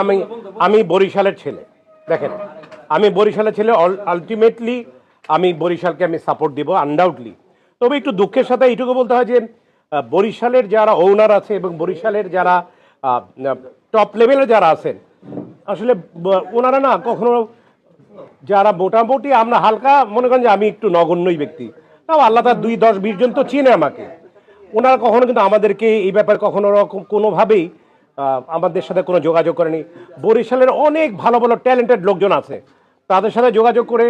আমি আমি বরিশালের ছেলে। দেখেন, আমি বরিশালের ছেলে আলটিমেটলি আমি বরিশালকে আমি সাপোর্ট দিব আনডাউটলি তবে একটু দুঃখের সাথে এইটুকু বলতে হয় যে বরিশালের যারা ওনার আছে এবং বরিশালের যারা টপ লেভেলে যারা আছেন, আসলে ওনারা না কখনো যারা মোটামুটি আমরা হালকা মনে করেন যে আমি একটু নগণ্যই ব্যক্তি। তাও আল্লাহ তার দুই দশ বিশ জন তো চিনে আমাকে। ওনারা কখনো কিন্তু আমাদেরকে এই ব্যাপারে কখনো কোনোভাবেই আমাদের সাথে কোনো যোগাযোগ করেনি। বরিশালের অনেক ভালো ভালো ট্যালেন্টেড লোকজন আছে। তাদের সাথে যোগাযোগ করে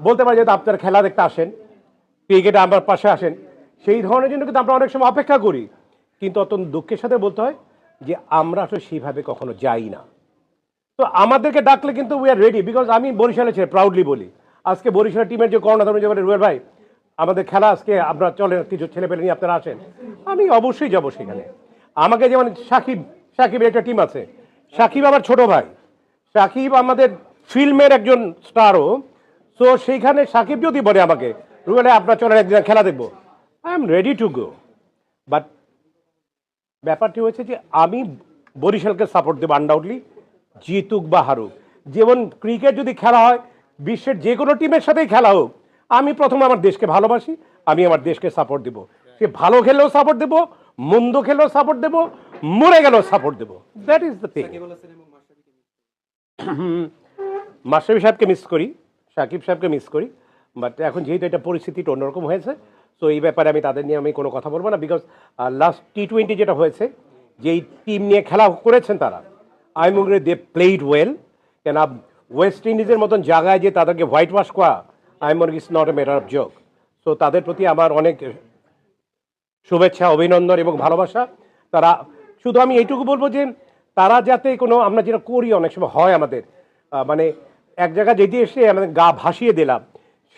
বলতে পারি যে আপনার খেলা দেখতে আসেন ক্রিকেটে আমার পাশে আসেন, সেই ধরনের জন্য কিন্তু আমরা অনেক সময় অপেক্ষা করি। কিন্তু অত্যন্ত দুঃখের সাথে বলতে হয় যে আমরা আসলে সেইভাবে কখনো যাই না। তো আমাদেরকে ডাকলে কিন্তু উই আর রেডি বিকজ আমি বরিশালে ছেড়ে প্রাউডলি বলি। আজকে বরিশালের টিমের যে করোনা ধরুন যে রুয়েল ভাই, আমাদের খেলা আজকে আপনারা চলেন, কিছু ছেলেপেলে নিয়ে আপনারা আসেন। আমি অবশ্যই যাব সেখানে। আমাকে যেমন সাকিব সাকিবের একটা টিম আছে। সাকিব আমার ছোট ভাই। সাকিব আমাদের ফিল্মের একজন স্টারও তো সেইখানে সাকিব যদি বলে আমাকে রুয়েলে আপনার চলেন একদিন খেলা দেখব। I am ready to go but ব্যাপারটি হয়েছে যে আমি বরিশালকে সাপোর্ট দেবো আনডাউটলি জিতুক বা হারুক। যেমন ক্রিকেট যদি খেলা হয়, বিশ্বের যে কোনো টিমের সাথেই খেলা হোক, আমি প্রথমে আমার দেশকে ভালোবাসি, আমি আমার দেশকে সাপোর্ট দেবো। সে ভালো খেলেও সাপোর্ট দেবো, মন্দ খেলেও সাপোর্ট দেবো মরে গেল সাপোর্ট দেবো। দ্যাট ইজ দ্য থিং মাস্টারবি সাহেবকে মিস করি সাকিব সাহেবকে মিস করি বাট এখন যেহেতু এটা পরিস্থিতিটা অন্যরকম হয়েছে তো এই ব্যাপারে আমি তাদের নিয়ে আমি কোনো কথা বলব না বিকজ লাস্ট টি টোয়েন্টি যেটা হয়েছে যেই টিম নিয়ে খেলা করেছেন তারা I mean they played well কেন ওয়েস্ট ইন্ডিজের মতন জায়গায় যে তাদেরকে হোয়াইট ওয়াশ করা I mean is not a matter of joke so তাদের প্রতি আমার অনেক শুভেচ্ছা অভিনন্দন এবং ভালোবাসা। তারা শুধু আমি এইটুকু বলব যে তারা যাতে কোনো আমরা যেটা করি অনেক সময় হয় আমাদের মানে এক জায়গায় যেতে এসে আমাদের গা ভাসিয়ে দিলাম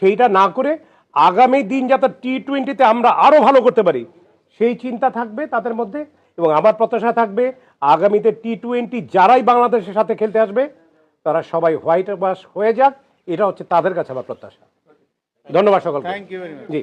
সেইটা না করে আগামী দিন যাতে টি টোয়েন্টিতে আমরা আরও ভালো করতে পারি সেই চিন্তা থাকবে তাদের মধ্যে এবং আমার প্রত্যাশা থাকবে আগামীতে টি টোয়েন্টি যারাই বাংলাদেশের সাথে খেলতে আসবে তারা সবাই হোয়াইট ওয়াশ হয়ে যাক এটা হচ্ছে তাদের কাছে আমার প্রত্যাশা। ধন্যবাদ সকলকে। জি।